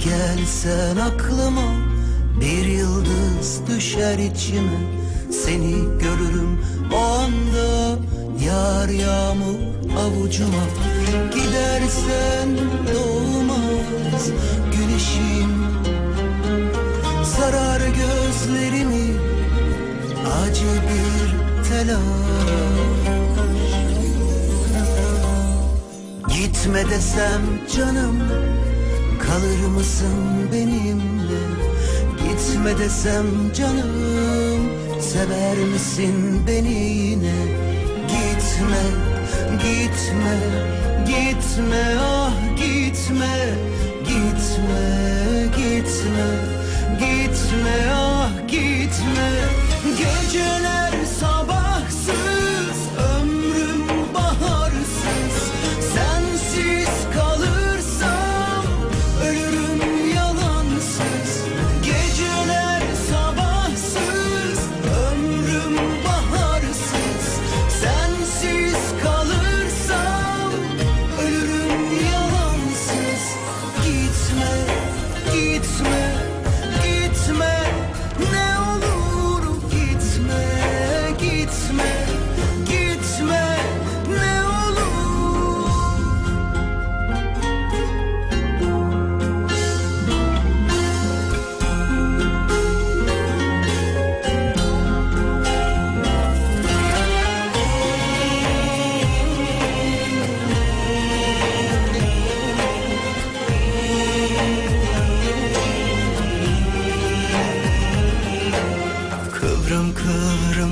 gelsen aklıma Bir yıldız düşer içime. Seni görürüm o anda Yar yağmur avucuma. Gidersen doğmaz güneşim. Sarar gözlerimi Acı bir telaş. Gitme desem canım Kalır mısın benimle? Gitme desem canım Sever misin beni yine? Gitme, gitme, gitme ah gitme. Gitme, gitme, gitme ah gitme. Geceler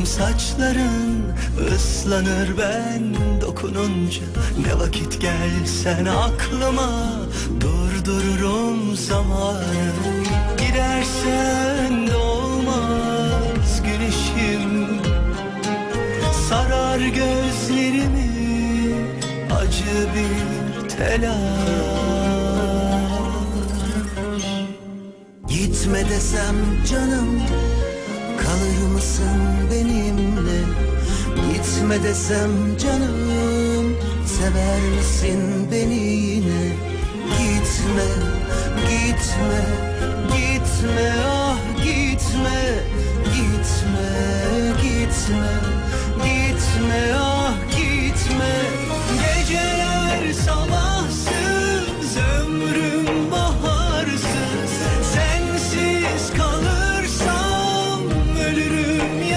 saçların ıslanır ben dokununca. Ne vakit gelsen aklıma durdururum zamanı. Gidersen de olmaz güneşim Sarar gözlerimi acı bir telaş. Gitme desem canım Dönme desem canım Sever misin beni yine? Gitme, gitme, gitme Ah gitme, gitme, gitme Gitme, ah gitme. Geceler sabahsız Ömrüm baharsız. Sensiz kalırsam Ölürüm ya